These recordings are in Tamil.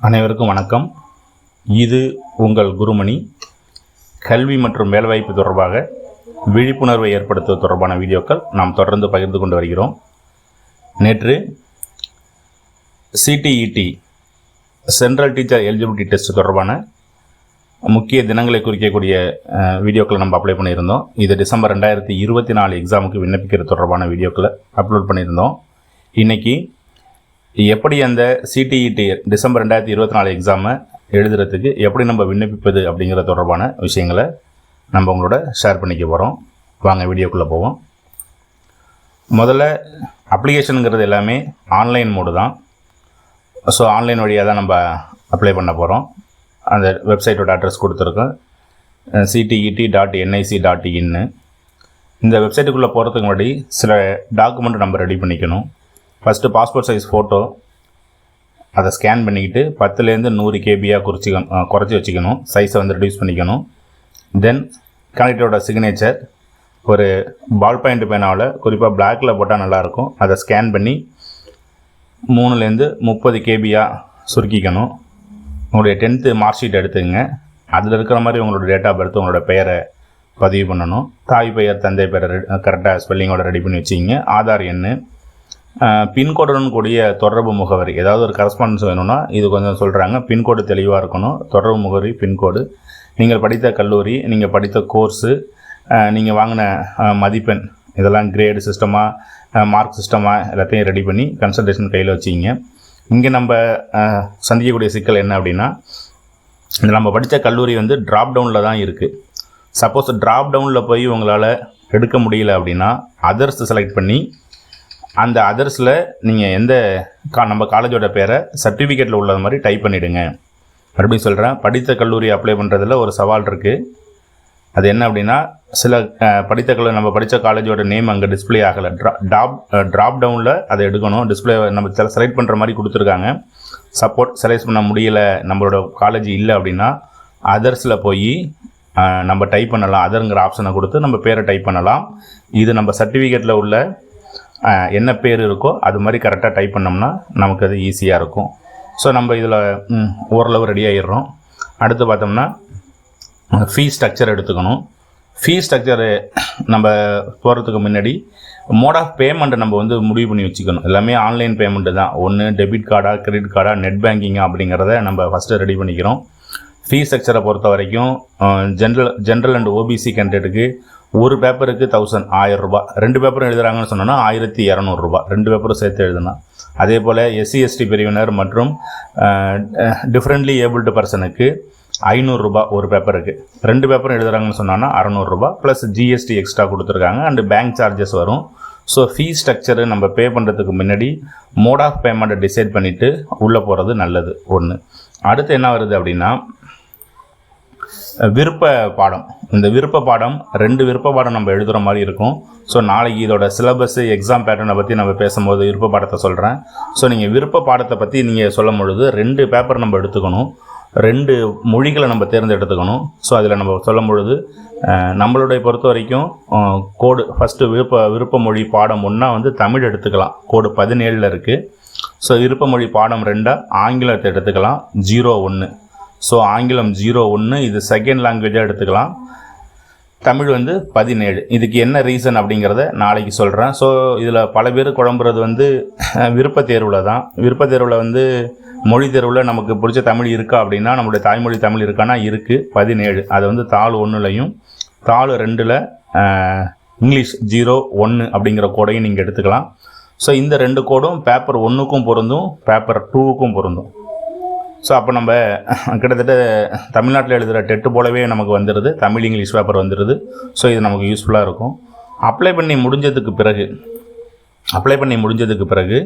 அனைவருக்கும் வணக்கம். இது உங்கள் குருமணி. கல்வி மற்றும் வேலைவாய்ப்பு தொடர்பாக விழிப்புணர்வை ஏற்படுத்துவது தொடர்பான வீடியோக்கள் நாம் தொடர்ந்து பகிர்ந்து கொண்டு வருகிறோம். நேற்று CTET central teacher eligibility test தொடர்பான முக்கிய தினங்களை குறிக்கக்கூடிய வீடியோக்களை நம்ம அப்ளை பண்ணியிருந்தோம். இது டிசம்பர் ரெண்டாயிரத்தி இருபத்தி நாலு எக்ஸாமுக்கு விண்ணப்பிக்கிறது தொடர்பான வீடியோக்களை அப்லோட் பண்ணியிருந்தோம். இன்னைக்கு எப்படி அந்த சிடிஇடி டிசம்பர் ரெண்டாயிரத்தி இருபத்தி நாலு எக்ஸாமை எழுதுறதுக்கு எப்படி நம்ம விண்ணப்பிப்பது அப்படிங்கிற தொடர்பான விஷயங்களை நம்ம உங்களோட ஷேர் பண்ணிக்க போகிறோம் வாங்க வீடியோக்குள்ளே போவோம். முதல்ல அப்ளிகேஷனுங்கிறது எல்லாமே ஆன்லைன் மோடு தான். ஸோ ஆன்லைன் வழியாக தான் நம்ம அப்ளை பண்ண போகிறோம் அந்த வெப்சைட்டோட அட்ரஸ் கொடுத்துருக்கோம். சிடிஇடி டாட் என்ஐசி டாட் இன்னு இந்த வெப்சைட்டுக்குள்ளே போகிறதுக்கு முன்னாடி சில டாக்குமெண்ட் நம்ம ரெடி பண்ணிக்கணும். ஃபஸ்ட்டு பாஸ்போர்ட் சைஸ் ஃபோட்டோ அதை ஸ்கேன் பண்ணிக்கிட்டு பத்துலேருந்து நூறு கேபியாக குறைச்சிக்கணும் குறைச்சி வச்சுக்கணும். சைஸை வந்து ரெடியூஸ் பண்ணிக்கணும். தென் கனெக்டரோட சிக்னேச்சர் ஒரு பால் பாயிண்ட் பேனாவில் குறிப்பாக பிளாக்கில் போட்டால் நல்லாயிருக்கும். அதை ஸ்கேன் பண்ணி மூணுலேருந்து முப்பது கேபியாக சுருக்கிக்கணும். உங்களுடைய டென்த்து மார்க் ஷீட் எடுத்துங்க அதில் இருக்கிற மாதிரி உங்களோட டேட் ஆஃப் பர்த் உங்களோட பெயரை பதிவு பண்ணணும். தாய் பெயர் தந்தை பெயரை கரெக்டாக ஸ்பெல்லிங்கோட ரெடி பண்ணி வச்சுக்கிங்க. ஆதார் எண் பின்கோடுடன் கூடிய தொடர்பு முகவரி. ஏதாவது ஒரு கரஸ்பாண்டன்ஸ் வேணும்னா இது கொஞ்சம் சொல்கிறாங்க பின்கோடு தெளிவாக இருக்கணும். தொடர்பு முகவரி பின்கோடு. நீங்கள் படித்த கல்லூரி நீங்கள் படித்த கோர்ஸு நீங்கள் வாங்கின மதிப்பெண். இதெல்லாம் கிரேடு சிஸ்டமாக மார்க் சிஸ்டமாக எல்லாத்தையும் ரெடி பண்ணி கன்சல்டேஷன் கையில் வச்சிங்க இங்கே நம்ம சந்திக்கக்கூடிய சிக்கல் என்ன அப்படின்னா இந்த நம்ம படித்த கல்லூரி வந்து ட்ராப் டவுனில் தான் இருக்குது சப்போஸ் ட்ராப் டவுனில் போய் உங்களால் எடுக்க முடியல அப்படின்னா அதர்ஸ் செலக்ட் பண்ணி அந்த அதர்ஸில் நீங்கள் எந்த கா நம்ம காலேஜோட பேரை சர்டிஃபிகேட்டில் உள்ளது மாதிரி டைப் பண்ணிவிடுங்க மறுபடியும் சொல்கிறேன் படித்த கல்லூரி அப்ளை பண்ணுறதுல ஒரு சவால் இருக்குது அது என்ன அப்படின்னா சில படித்த கல்லூரி நம்ம படித்த காலேஜோட நேம் அங்கே டிஸ்ப்ளே ஆகலை. ட்ரா டாப் ட்ராப் டவுனில் அதை எடுக்கணும். டிஸ்ப்ளே நம்ம செலக்ட் பண்ணுற மாதிரி கொடுத்துருக்காங்க. சப்போர்ட் செலக்ட் பண்ண முடியல நம்மளோட காலேஜ் இல்லை அப்படின்னா அதர்ஸில் போய் நம்ம டைப் பண்ணலாம். அதருங்கிற ஆப்ஷனை கொடுத்து நம்ம பேரை டைப் பண்ணலாம். இது நம்ம சர்டிஃபிகேட்டில் உள்ள என்ன பேர் இருக்கோ அது மாதிரி கரெக்டாக டைப் பண்ணோம்னா நமக்கு அது ஈஸியாக இருக்கும். ஸோ நம்ம இதில் ஓரளவு ரெடி ஆகிடுறோம் அடுத்து பார்த்தோம்னா ஃபீ ஸ்ட்ரக்சர் எடுத்துக்கணும். ஃபீ ஸ்ட்ரக்சரு நம்ம போகிறதுக்கு முன்னாடி மோட் ஆஃப் பேமெண்ட்டை நம்ம வந்து முடிவு பண்ணி வச்சுக்கணும். எல்லாமே ஆன்லைன் பேமெண்ட்டு தான். ஒன்று டெபிட் கார்டா கிரெடிட் கார்டா நெட் பேங்கிங்கா அப்படிங்கிறத நம்ம ஃபஸ்ட்டு ரெடி பண்ணிக்கிறோம். ஃபீ ஸ்ட்ரக்சரை பொறுத்த வரைக்கும் ஜென்ரல் ஜென்ரல் அண்ட் ஓபிசி கேண்டிடேட்டுக்கு ஒரு பேப்பருக்கு தௌசண்ட் ஆயிரம் ரூபாய் ரெண்டு பேப்பரும் எழுதுறாங்கன்னு சொன்னோன்னா ஆயிரத்தி இரநூறுபா ரெண்டு பேப்பரும் சேர்த்து எழுதணும் அதே போல் எஸ்சி எஸ்டி பிரிவினர் மற்றும் டிஃப்ரெண்ட்லி ஏபிள்டு பர்சனுக்கு ஐநூறுரூபா ஒரு பேப்பருக்கு. ரெண்டு பேப்பரும் எழுதுறாங்கன்னு சொன்னோன்னா அறநூறுரூபா ப்ளஸ் ஜிஎஸ்டி எக்ஸ்ட்ரா கொடுத்துருக்காங்க. அண்டு பேங்க் சார்ஜஸ் வரும். ஸோ ஃபீ ஸ்ட்ரக்சரு நம்ம பே பண்ணுறதுக்கு முன்னாடி மோட் ஆஃப் பேமெண்ட்டை டிசைட் பண்ணிவிட்டு உள்ளே போகிறது நல்லது. ஒன்று அடுத்து என்ன வருது அப்படின்னா விருப்ப பாடம். இந்த விருப்ப பாடம் ரெண்டு விருப்ப பாடம் நம்ம எழுதுகிற மாதிரி இருக்கும். ஸோ நாளைக்கு இதோட சிலபஸ் எக்ஸாம் பேட்டர்னை பற்றி நம்ம பேசும்போது விருப்ப பாடத்தை சொல்கிறேன் ஸோ நீங்கள் விருப்ப பாடத்தை பற்றி நீங்கள் சொல்லும் பொழுது ரெண்டு பேப்பர் நம்ம எடுத்துக்கணும். ரெண்டு மொழிகளை நம்ம தேர்ந்தெடுத்துக்கணும். ஸோ அதில் நம்ம சொல்லும் பொழுது நம்மளுடைய பொறுத்த வரைக்கும் கோடு ஃபஸ்ட்டு விருப்ப விருப்ப மொழி பாடம் ஒன்றா வந்து தமிழ் எடுத்துக்கலாம். கோடு பதினேழில் இருக்குது ஸோ விருப்ப மொழி பாடம் ரெண்டாக ஆங்கிலத்தை எடுத்துக்கலாம். ஜீரோ ஒன்று ஸோ ஆங்கிலம் ஜீரோ ஒன்று இது செகண்ட் லாங்குவேஜாக எடுத்துக்கலாம். தமிழ் வந்து பதினேழு. இதுக்கு என்ன ரீசன் அப்படிங்கிறத நாளைக்கு சொல்கிறேன் ஸோ இதில் பல பேர் குழம்புறது வந்து விருப்ப தேர்வில் தான். விருப்ப தேர்வில் வந்து மொழி தேர்வில் நமக்கு பிடிச்ச தமிழ் இருக்கா அப்படின்னா நம்மளுடைய தாய்மொழி தமிழ் இருக்கான்னா இருக்குது பதினேழு. அது வந்து தாள் ஒன்றுலையும் தாள் ரெண்டில் இங்கிலீஷ் ஜீரோ ஒன்று அப்படிங்கிற கோடையும் நீங்கள் எடுத்துக்கலாம். ஸோ இந்த ரெண்டு கோடும் பேப்பர் ஒன்றுக்கும் பொருந்தும் பேப்பர் டூவுக்கும் பொருந்தும். ஸோ அப்போ நம்ம கிட்டத்தட்ட தமிழ்நாட்டில் எழுதுகிற டெட்டு போலவே நமக்கு வந்துடுது தமிழ் இங்கிலீஷ் பேப்பர் வந்துடுது ஸோ இது நமக்கு யூஸ்ஃபுல்லாக இருக்கும். அப்ளை பண்ணி முடிஞ்சதுக்கு பிறகு அப்ளை பண்ணி முடிஞ்சதுக்கு பிறகு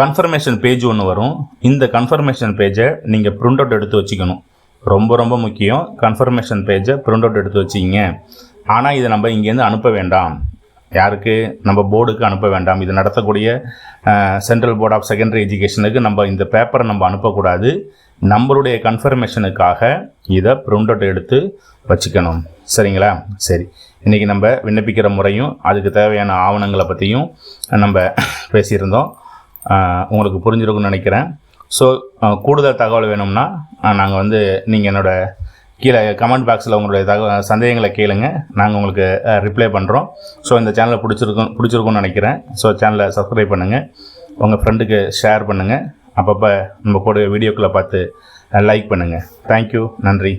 கன்ஃபர்மேஷன் பேஜ் ஒன்று வரும். இந்த கன்ஃபர்மேஷன் பேஜை நீங்கள் பிரிண்ட் அவுட் எடுத்து வச்சுக்கணும். ரொம்ப ரொம்ப முக்கியம். கன்ஃபர்மேஷன் பேஜை ப்ரிண்ட் அவுட் எடுத்து வச்சிங்க ஆனால் இதை நம்ம இங்கேருந்து அனுப்ப வேண்டாம். யாருக்கு நம்ம போர்டுக்கு அனுப்ப வேண்டாம். இது நடத்தக்கூடிய சென்ட்ரல் போர்ட் ஆஃப் செகண்டரி எஜுகேஷனுக்கு நம்ம இந்த பேப்பரை நம்ம அனுப்பக்கூடாது. நம்மளுடைய கன்ஃபர்மேஷனுக்காக இதை பிரிண்ட் அவுட் எடுத்து வச்சுக்கணும். சரிங்களா? சரி. இன்றைக்கி நம்ம விண்ணப்பிக்கிற முறையும் அதுக்கு தேவையான ஆவணங்களை பற்றியும் நம்ம பேசியிருந்தோம். உங்களுக்கு புரிஞ்சிருக்கும்னு நினைக்கிறேன். ஸோ கூடுதல் தகவல் வேணும்னா நாங்கள் வந்து நீங்கள் என்னோடய கீழே கமெண்ட் பாக்ஸில் உங்களுடைய தக சந்தேகங்களை கேளுங்க. நாங்கள் உங்களுக்கு ரிப்ளை பண்ணுறோம் ஸோ இந்த சேனலை பிடிச்சிருக்கும் பிடிச்சிருக்கும்னு நினைக்கிறேன். ஸோ சேனலை சப்ஸ்கிரைப் பண்ணுங்கள் உங்கள் ஃப்ரெண்டுக்கு ஷேர் பண்ணுங்கள் அப்பப்போ நம்ம போடுற வீடியோக்களை பார்த்து லைக் பண்ணுங்கள் தேங்க்யூ நன்றி.